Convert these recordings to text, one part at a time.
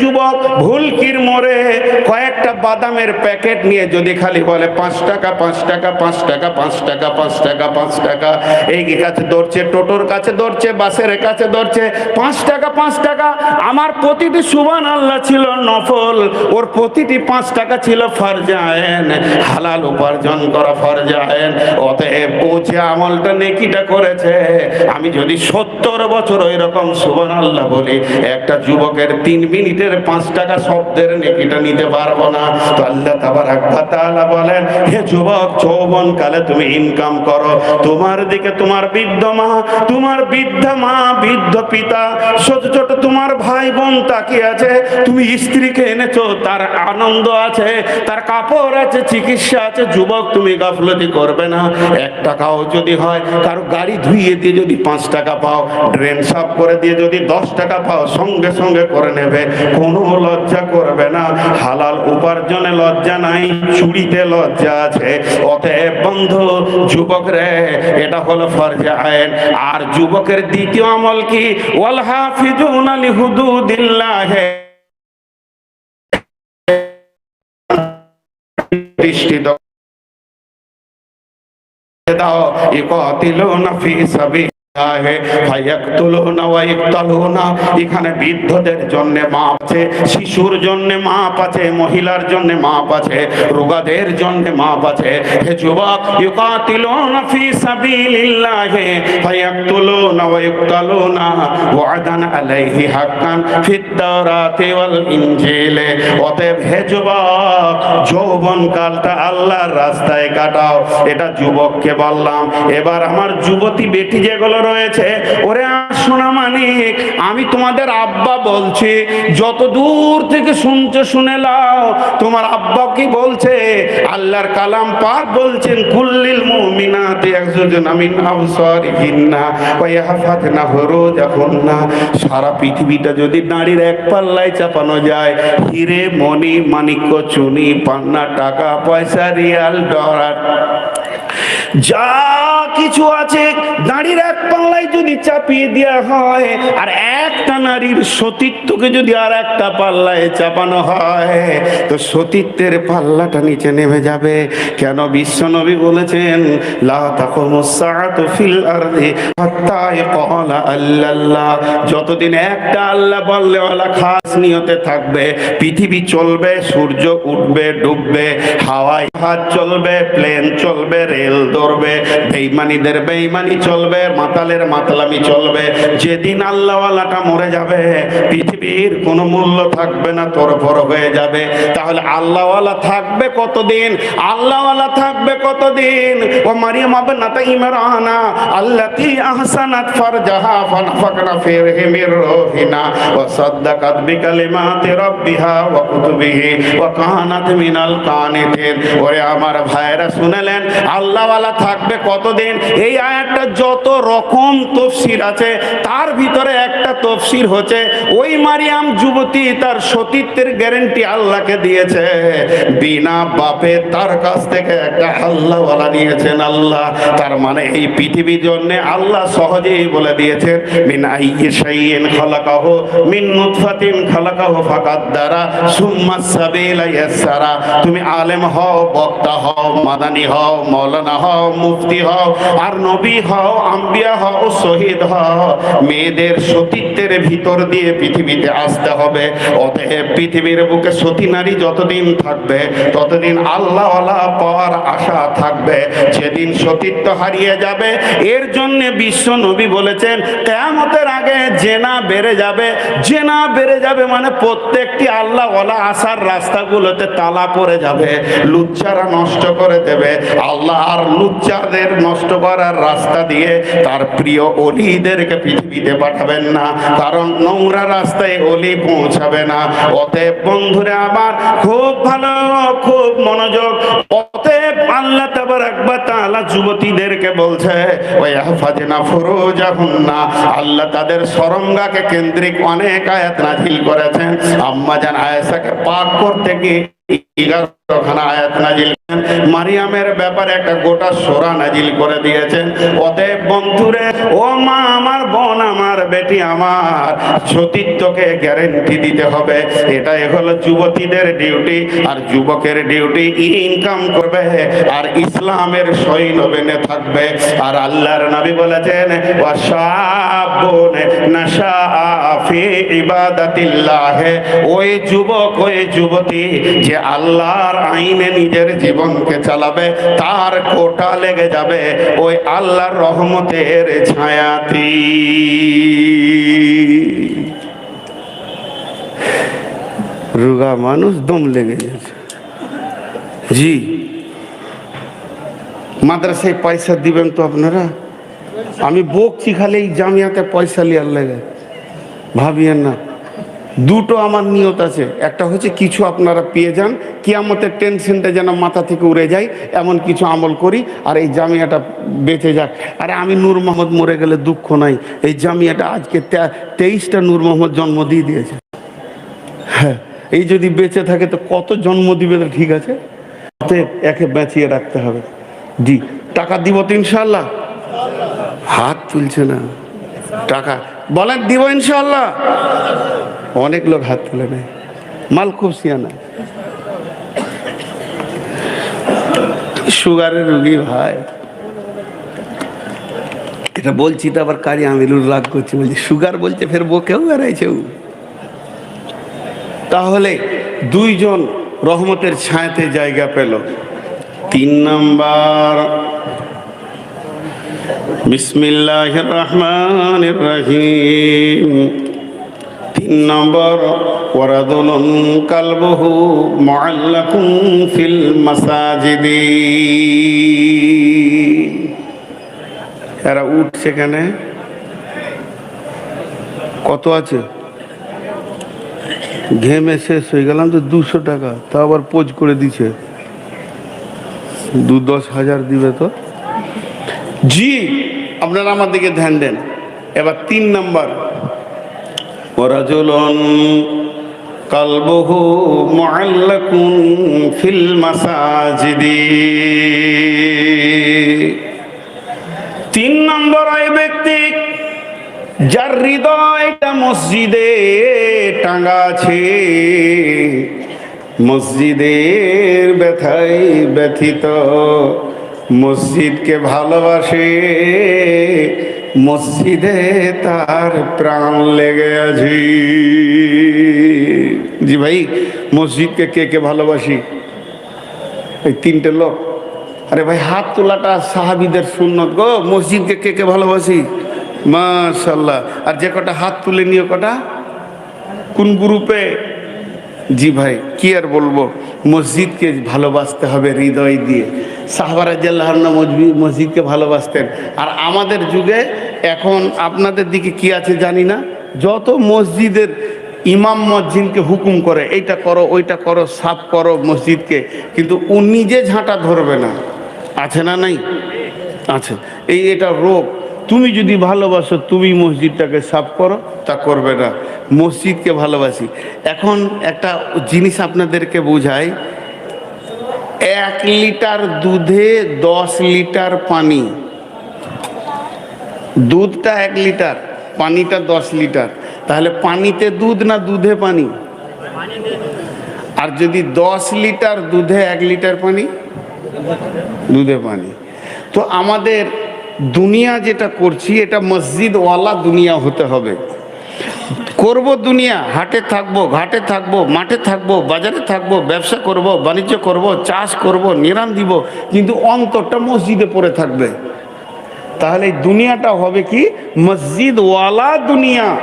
যুবক ভুলকির মোড়ে কয়েকটা বাদামের প্যাকেট নিয়ে যদি খালি বলে, পাঁচ টাকা পাঁচ টাকা পাঁচ টাকা পাঁচ টাকা পাঁচ টাকা পাঁচ টাকা। এই কাছে ধরছে টোটোর কাছে ধরছে বাসের কাছে ধরছে পাঁচ টাকা পাঁচ টাকা। আমার প্রতিটি সুবান আল্লাহ ছিল নফল, ওর প্রতিটি পাঁচ টাকা ছিল ফরজায়েন। হালাল উপার্জন করা ফরজায়েন। অতএব যে আমলটা নেকিটা করেছে। আমি যদি সত্তর বছর ওই রকম সুবান আল্লাহ বলি, একটা যুবকের তিন মিনিটের পাঁচ টাকা শব্দের নেকিটা নিতে পারব না। তো আল্লাহ তাবারাক ওয়া বলেন, হে যুবক যৌবন কালে তুমি ইনকাম করো। তোমার দিকে তোমার বৃদ্ধ মা, তোমার বৃদ্ধা মা, বৃদ্ধ পিতা, ছোট ছোট তোমার ভাই বোন তাকিয়ে আছে। তুমি স্ত্রীকে এনেছো, তার আনন্দ আছে, তার কাপড় আছে, চিকিৎসা আছে। যুবক, তুমি গাফলতি করবে না। এক টাকাও যদি হয়, কারও গাড়ি ধুইয়ে দিয়ে যদি পাঁচ টাকা পাও, ড্রেন সাফ করে দিয়ে যদি দশ টাকা পাও, সঙ্গে সঙ্গে করে নেবে। কোনো লজ্জা করবে না। হালাল উপার্জনে লজ্জা নাই, চুরিতে লজ্জা আছে। অতএব বন্ধু, যুবক রে, এটা হলো ফরজে আইন। আর যুবকের দ্বিতীয় আমল কি? ওয়াল হাফিজুন আলি হুদুদিল্লাহ দৃষ্টি দাও, ইকাতিলুনা ফি সাবিল। বৃদ্ধদের জন্য মাপ আছে, শিশুর জন্য মাপ আছে, মহিলার জন্য মাপ আছে, রোগাদের মাপ আছে। যৌবন কালটা আল্লাহর রাস্তায় কাটাও। এটা যুবককে বললাম। এবার আমার যুবতী বেটি যেগুলো রয়েছে। ওরে শোনা মানিক, আমি তোমাদের আব্বা বলছি, যত দূর থেকে শুনছো, শুনে লাও তোমার আব্বা কি বলছে? আল্লাহর কালাম পাক বলছেন, কুল্লিল মুমিনাতি একজন আমিন আবসারিহিন্না ওয়া ইয়াহফাজনা ফুরুজাহুন্না সারা পৃথিবীটা যদি নারীর এক পাল্লায় চাপানো যায়, হিরে, মণি মানিক্য চুনি, পান্না, টাকা, পয়সা, রিয়াল, ডলার। যা কিছু আছে, নারীর এক যদি চাপিয়ে দেওয়া হয়, আর একটা নারীর সতীত্বকে যদি আর একটা পাল্লায় চাপানো হয়, তো সতীত্বের পাল্লাটা নিচে নেমে যাবে। কেন বিশ্বনবী বলেছেন যতদিন একটা আল্লাহ বললে ওয়ালা খাস নিয়তে থাকবে, পৃথিবী চলবে, সূর্য উঠবে, ডুববে, হাওয়ায় হাত চলবে, প্লেন চলবে, রেল ধরবে, বেইমানিদের বেইমানি চলবে, মাতালের মাতলামি চলবে। যেদিন আল্লাহওয়ালাটা মরে যাবে, পৃথিবীর কোনো মূল্য থাকবে না, তোর বড় হয়ে যাবে। তাহলে আল্লাহওয়ালা থাকবে কতদিন? আল্লাহওয়ালা থাকবে কতদিন? ও মারিয়াম আবনাতা ইমরানা, আল্লাতি আহসানাত ফারজাহা, ফানাফাকনা ফিহি মির রূহিনা, ওয়া সাদ্দাকাত বিকালিমাতি রাব্বিহা ওয়া কুতুবিহি, ওয়া কানাত মিনাল কানিতিন। ওরে আমার ভাইরা শুনলেন, আল্লাহওয়ালা থাকবে কতদিন? এই আয়াতটা যত রকম তফসির আছে, তার ভিতরে একটা তফসির হচ্ছে, ওই মারিয়াম যুবতী তার সতীত্বের গ্যারেন্টি আল্লাহকে দিয়েছে। বিনা বাপে তার কাছ থেকে একটা আল্লাহওয়ালা নিয়েছেন আল্লাহ। তার মানে এই পৃথিবীর জন্য আল্লাহ সহজেই বলে দিয়েছেন আইয়ি শাইইন খালাকাহু, মিন নুতফাতিন খালাকাহু ফাকাদ্দারা, সুম্মা সাবিলা ইয়াসসারা তুমি আলেম হও, বক্তা হও, মাদানি হও মাওলানা হও, মুফতি হও, আর নবী হও, আম্বিয়া হও শহীদ হও। মেয়েদের সতীত্বের ভিতর দিয়ে পৃথিবীতে আসতে হবে। অতএব পৃথিবীর বুকে সতী নারী যতদিন থাকবে, ততদিন আল্লাহ পাওয়ার আশা থাকবে। যেদিন সতীত্ব হারিয়ে যাবে, এর জন্য বিশ্ব নবী বলেছেন, কেয়ামতের আগে জেনা বেড়ে যাবে। জেনা বেড়ে যাবে মানে প্রত্যেকটি আল্লাহ আসার রাস্তাগুলোতে তালা পড়ে যাবে, লুচ্চারা নষ্ট করে দেবে। আল্লাহ আর লুচ্চাদের নষ্ট করার রাস্তা দিয়ে তার প্রিয় অলিদেরকে পৃথিবীতে পাঠাবেন না, কারণ নোংরা রাস্তায় অলি পৌঁছাবে না। অতএব বন্ধুরে আমার, খুব ভালো, খুব মনোযোগ। অতএব আল্লাহ তাবার একবার তাআলা যুবতীদেরকে বলছে ওই হাফাজনা ফুরুজাহুন্না। আল্লাহ তাদের সরঙ্গাকে কেন্দ্রিক অনেক আয়াত নাজিল করেছেন। আম্মা জান আয়েশাকে পাক করতে গিয়ে মারিয়ামের ব্যাপারে একটা গোটা সোরা নাজিল করে দিয়েছেন। অতএব বন্ধুরে, ও মা, আমার বোন, আমার বেটি, আমার সতীত্বকে গ্যারেন্টি দিতে হবে। এটাই হলো যুবতীদের ডিউটি আর যুবকের ডিউটি ইনকাম করবে আর ইসলামের সৈন্য বেনে থাকবে। আর আল্লাহর নবী বলেছেন ওই যুবক, ওই যুবতী যে আল্লাহর আইনে নিজের জীবনকে চালাবে, তার কোটা লেগে যাবে ওই আল্লাহর রহমতের ছায়াতি। রুগা মানুষ দম লেগে গেছে। জি। মাদ্রাসায় পয়সা দিবেন তো আপনারা? আমি বকছি খালি এই জামিয়াতে পয়সা লিয়ার লেগে। ভাবিয়েন না। দুটো আমার নিয়ত আছে। একটা হচ্ছে কিছু আপনারা পেয়ে যান কি কিয়ামতের টেনশনটা যেন মাথা থেকে উড়ে যায়, এমন কিছু আমল করি, আর এই জামিয়াটা বেঁচে যাক। আরে আমি নূর মোহাম্মদ মরে গেলে দুঃখ নাই, এই জামিয়াটা আজকে তেইশটা নূর মোহাম্মদ জন্ম দিয়ে দিয়েছে। হ্যাঁ এই যদি বেঁচে থাকে তো কত জন্ম দিবে ঠিক আছে? একে বাঁচিয়ে রাখতে হবে। জি, টাকা দিব তো ইনশাল্লাহ হাত তুলছে না। টাকা, বলেন, দিব ইনশাল্লাহ অনেক লোক হাত তুলে নেয়। মাল খুব সিয়ানা। সুগারের রুগী ভাই। এটা বলছি তো আবার কারি আমিরুল রাগ করছি, বলছি সুগার বলছে ফের বকেও বেড়াইছে। তাহলে দুইজন রহমতের ছায়াতে জায়গা পেল। তিন নাম্বার। বিসমিল্লাহ রহমান রহিম। নম্বর ওয়ারাদুলুন কালবহু মুআল্লাকুম ফিল মাসাজিদি। এরা উঠছে কেন কত আছে? ঘেমে শেষ হয়ে গেলাম তো দুশো টাকা তা আবার পোজ করে দিছে। দু দশ হাজার দিবে তো। জি, আপনারা আমার দিকে ধ্যান দেন। এবার তিন নাম্বার। ওরাজুলন কালবহু মুআল্লাকুন ফিল মাসাজিদি তিন নম্বর ওই ব্যক্তি যার হৃদয়টা মসজিদে টাঙ্গা আছে। মসজিদের ব্যথায় ব্যথিত। মসজিদকে ভালোবাসে। মসজিদে তার প্রাণ লেগে আছে। জি ভাই, মসজিদকে কে কে ভালোবাসি? এই তিনটে লোক। আরে ভাই, হাত তোলাটা সাহাবিদের সুন্নত গো, মসজিদকে কে কে ভালোবাসি? মাশাল্লাহ আর যে কটা হাত তুলে নিয়ে কটা? কোন গ্রুপে? জি ভাই, কি আর বলব? মসজিদকে ভালোবাসতে হবে হৃদয় দিয়ে। সাহাবারা জাল্লাহ মসজিদকে ভালোবাসতেন। আর আমাদের যুগে এখন আপনাদের দিকে কি আছে জানি না। যত মসজিদের ইমাম মসজিদকে হুকুম করে, এইটা করো, ওইটা করো, সাফ করো মসজিদকে, কিন্তু ও নিজে ঝাঁটা ধরবে না। আছে না নাই? আছে। এই এটা রোগ। তুমি যদি ভালোবাসো, তুমি মসজিদটাকে সাফ করো, তা করবে না। মসজিদকে ভালোবাসি। এখন একটা জিনিস আপনাদেরকে বোঝাই এক লিটার দুধে দশ লিটার পানি। দুধটা এক লিটার, পানিটা দশ লিটার। তাহলে পানিতে দুধ না দুধে পানি? আর যদি দশ লিটার দুধে এক লিটার পানি? দুধে পানি। তো আমাদের দুনিয়া যেটা করছি, এটা মসজিদওয়ালা দুনিয়া হতে হবে। করব দুনিয়া, হাটে থাকব, ঘাটে থাকব, মাঠে থাকব, বাজারে থাকব, ব্যবসা করব, বাণিজ্য করব, চাষ করব, নিরাম দিব, কিন্তু অন্তরটা মসজিদে পড়ে থাকবে। তাহলে দুনিয়াটা হবে কি? মসজিদওয়ালা দুনিয়া।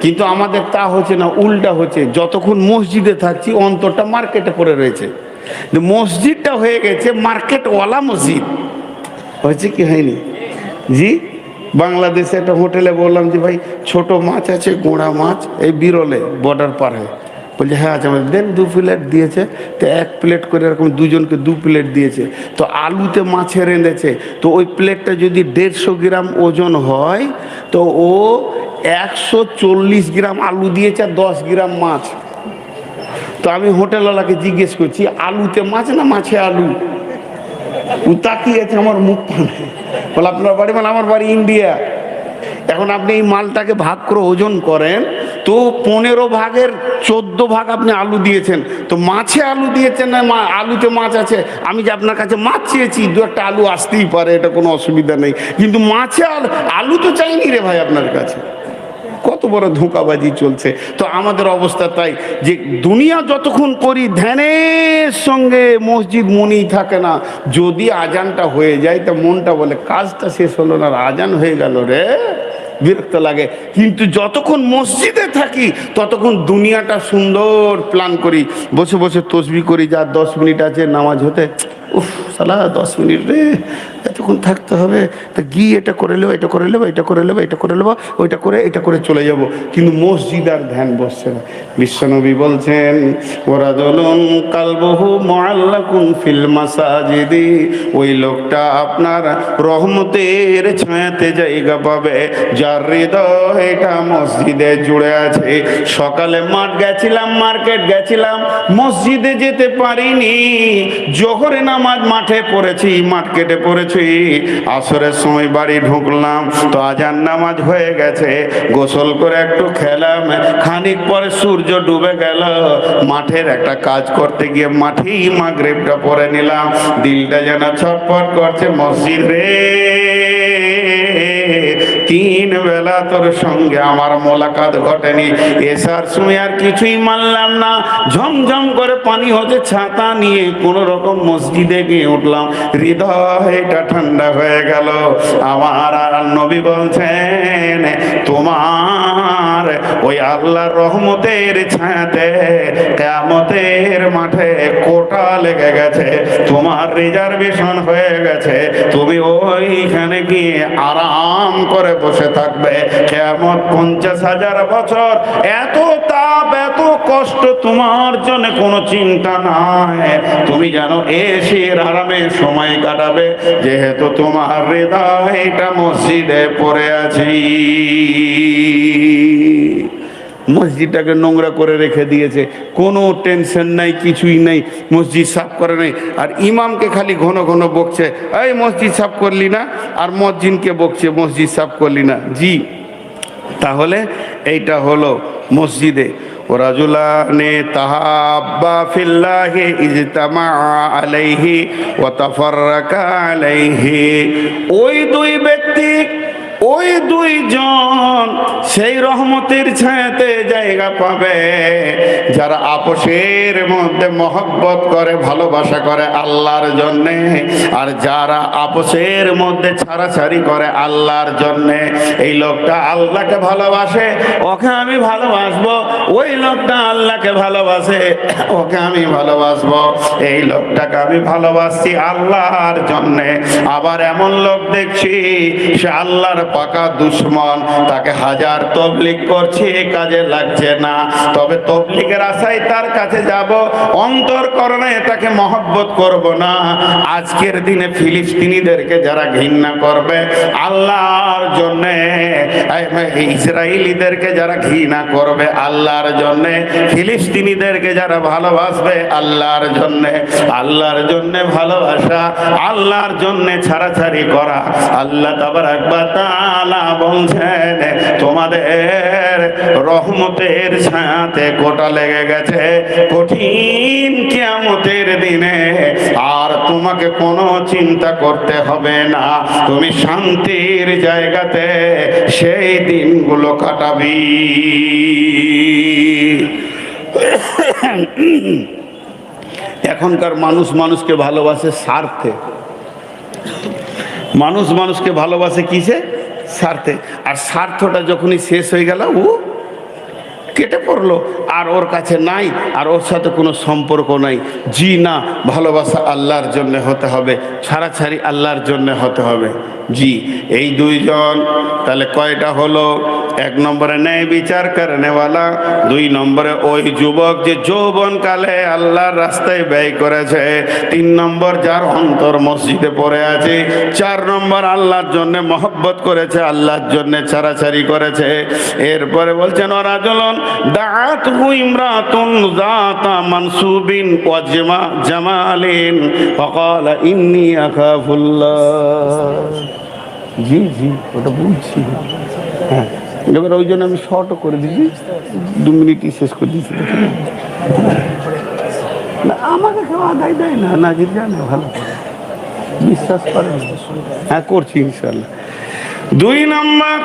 কিন্তু আমাদের তা হচ্ছে না, উল্টা হচ্ছে, যতক্ষণ মসজিদে থাকছি, অন্তরটা মার্কেটে পড়ে রয়েছে। মসজিদটা হয়ে গেছে মার্কেটওয়ালা মসজিদ। হয়েছে কি হয়নি? জি? বাংলাদেশে একটা হোটেলে বললাম যে, ভাই, ছোট মাছ আছে, গোড়া মাছ, এই বিরলে বর্ডার পার বলছে হ্যাঁ আচ্ছা আমাদের দেন দু প্লেট দিয়েছে। তো এক প্লেট করে এরকম দুজনকে দু প্লেট দিয়েছে। তো আলুতে মাছের রেঁধেছে। তো ওই প্লেটটা যদি দেড়শো গ্রাম ওজন হয়, তো ও একশো চল্লিশ গ্রাম আলু দিয়েছে আর দশ গ্রাম মাছ। তো আমি হোটেলওয়ালাকে জিজ্ঞেস করছি, আলুতে মাছ না মাছে আলু? ও তাকিয়ে আছে আমার মুখ পানে বলে, আপনার বাড়ি মানে আমার বাড়ি ইন্ডিয়া। এখন আপনি এই মালটাকে ভাগ করে ওজন করেন, তো পনেরো ভাগের চোদ্দ ভাগ আপনি আলু দিয়েছেন। তো মাছে আলু দিয়েছেন না, মা আলুতে মাছ আছে? আমি যে আপনার কাছে মাছ চেয়েছি, দু একটা আলু আসতেই পারে, এটা কোনো অসুবিধা নেই। কিন্তু মাছে আলু আলু তো চাইনি রে ভাই আপনার কাছে। কত বড় ধোঁকাবাজি চলছে। তো আমাদের অবস্থা তাই যে দুনিয়া যতক্ষণ করি ধ্যানের সঙ্গে মসজিদ মনেই থাকে না। যদি আজানটা হয়ে যায়, তা মনটা বলে, কাজটা শেষ হলো না, আজান হয়ে গেল রে। বিরক্ত লাগে। কিন্তু যতক্ষণ মসজিদে থাকি, ততক্ষণ দুনিয়াটা সুন্দর প্ল্যান করি। বসে বসে তসবি করি, যা দশ মিনিট আছে নামাজ হতে, উফ, সালা দশ মিনিট রে। এতক্ষণ থাকতে হবে, তা গিয়ে এটা করে নেব, এটা করে নেব, এটা করে নেব, এটা করে নেব, ওইটা করে, এটা করে চলে যাব। কিন্তু মসজিদ আর ধ্যান বসছে না। বিশ্বনবী বলছেন ওরা দলুন কালবহু মোয়াল্লাকুন ফিল মাসাজিদি। ওই লোকটা আপনার রহমতের ছায়াতে জায়গা পাবে। যার হৃদয়টা মসজিদে জুড়ে আছে। সকালে মাঠ গেছিলাম, মার্কেট গেছিলাম, মসজিদে যেতে পারিনি। জোহরে নামাজ মাঠে পড়েছি মার্কেটে পড়েছি। আসরের সময় বাড়ি ঢুকলাম, তো আজান নামাজ হয়ে গেছে, গোসল করে একটু খেলাম, খানিক পরে সূর্য ডুবে গেল। মাঠের একটা কাজ করতে গিয়ে মাঠেই মাগরেবটা পরে নিলাম, দিলটা যেন ছটপট করছে মসজিদ। রে তিন বেলা তোর সঙ্গে আমার মোলাকাত ঘটেনি। এসার সময় আর কিছুই মানলাম না। ঝমঝম করে পানি হতে ছাতা নিয়ে কোন রকম মসজিদে গিয়ে উঠলাম। হৃদয় হৃদয়টা ঠান্ডা হয়ে গেল। আমার আর নবী বলছেন তোমার ওই আল্লাহর রহমতের ছায়াতে কেমতের মাঠে কোটা লেগে গেছে, তোমার রিজার্ভেশন হয়ে গেছে, তুমি ওইখানে গিয়ে আরাম করে বসে থাকবে। কেমন পঞ্চাশ হাজার বছর এত তাপ, এত কষ্ট তোমার জন্য কোনো চিন্তা নাই। তুমি জানো এসের আরামে সময় কাটাবে। যেহেতু তোমার হৃদয়টা মসজিদে পড়ে আছি। মসজিদটাকে নোংরা করে রেখে দিয়েছে। কোনো টেনশন নাই, কিছুই নেই। মসজিদ সাফ করে নাই। আর ইমামকে খালি ঘন ঘন বকছে, এই মসজিদ সাফ করলি না? আর মসজিদকে বকছে, মসজিদ সাফ করলি না। জি, তাহলে এইটা হলো মসজিদে ওরাজুলানে তাহাব্বা ফিল্লাহি ইজতামা আলাইহি ওয়া তাফাররাকা আলাইহি ওই দুই ব্যক্তি ওই দুইজন সেই রহমতের ছায়াতে জায়গা পাবে। যারা আপোষের মধ্যে মহব্বত করে, ভালোবাসা করে আল্লাহর জন্যে, আর যারা আপোষের মধ্যে ছাড়াছাড়ি করে আল্লাহর জন্যে, এই লোকটা আল্লাহকে ভালোবাসে, ওকে আমি ভালোবাসবো। ওই লোকটা আল্লাহকে ভালোবাসে, ওকে আমি ভালোবাসবো। এই লোকটাকে আমি ভালোবাসছি আল্লাহর জন্যে। আবার এমন লোক দেখছি, সে আল্লাহর পাকা দুশ্মন, তাকে হাজার তবলিক করছে কাজে লাগছে না। তবে তবলিকের আশায় তার কাছে যাব, অন্তর করণে তাকে মহব্বত করব না। আজকের দিনে ফিলিস্তিনিদেরকে যারা ঘৃণা করবে, আল্লাহর জন্যে ইসরায়েলিদেরকে যারা ঘৃণা করবে, আল্লাহর জন্যে, ফিলিস্তিনিদেরকে যারা ভালোবাসবে, আল্লাহর জন্যে আল্লাহর জন্যে ভালোবাসা, আল্লাহর জন্যে ছাড়াছাড়ি করা। আল্লাহ তাবার একবার তাআলা বলছেন, তোমাদের রহমতের ছায়াতে কোটা লেগে গেছে কঠিন কিয়ামতের দিনে। আর তোমাকে কোনো চিন্তা করতে হবে না। তুমি শান্তির জায়গাতে সেই দিনগুলো কাটাবি। এখনকার মানুষ মানুষকে ভালোবাসে স্বার্থে। মানুষ মানুষকে ভালোবাসে কিসে? স্বার্থে আর স্বার্থটা যখনই শেষ হয়ে গেল ও কেটে পড়ল। আর ওর কাছে নাই, আর ওর সাথে কোনো সম্পর্ক নাই। জি না, ভালোবাসা আল্লাহর জন্য হতে হবে, ছাড়াছাড়ি আল্লাহর জন্য হতে হবে। জি, এই দুইজন, তাহলে কয়টা হলো? এক নম্বরে ন্যায় বিচার করেনেওয়ালা, দুই নম্বরে ওই যুবক যে যৌবন কালে আল্লাহর রাস্তায় ব্যয় করেছে, তিন নম্বর যার অন্তর মসজিদে পড়ে আছে, চার নম্বর আল্লাহর জন্য মহব্বত করেছে, আল্লাহর জন্য ছাড়াছাড়ি করেছে। এরপরে বলছেন, ওরা চলন জি জি, ওটা হ্যাঁ এবার ওই জন্য আমি শর্টও করে দিচ্ছি দু মিনিটই শেষ করে দিচ্ছি না, আমাকে কেউ আদায় দেয় না। নাজির জানে, ভালো বিশ্বাস করে হ্যাঁ করছি ইনশাল্লাহ দুই নম্বর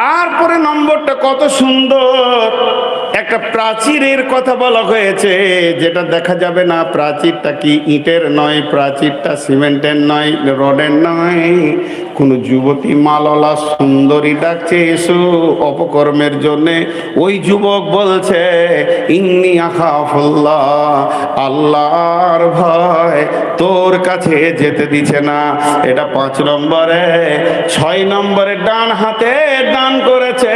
তারপরে নম্বরটা কত সুন্দর। একটা প্রাচীরের কথা বলা হয়েছে, যেটা দেখা যাবে না প্রাচীরটা কি ইটের নয়, প্রাচীরটা সিমেন্টের নয়, রডের নয়। কোনো যুবতী মাললা সুন্দরী ডাকছে, এসো অপকর্মের জন্যে। ওই যুবক বলছে, ইন্নি আখাফুল্লাহ, আল্লাহর ভয় তোর কাছে যেতে দিছে না। এটা পাঁচ নম্বরে, ছয় নম্বরে ডান হাতে দান করেছে,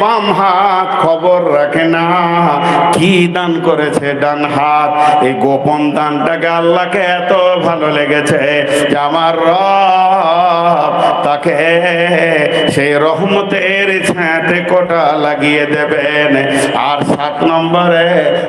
বাম হাত খবর রাখে না। কি দান করেছে ডান হাত? এই গোপন দানটাকে আল্লাহকে এত ভালো লেগেছে যে আমার রব তাকে সেই রহমতের ছাঁতে কোটা লাগিয়ে দেবেন। আর সাত নম্বরে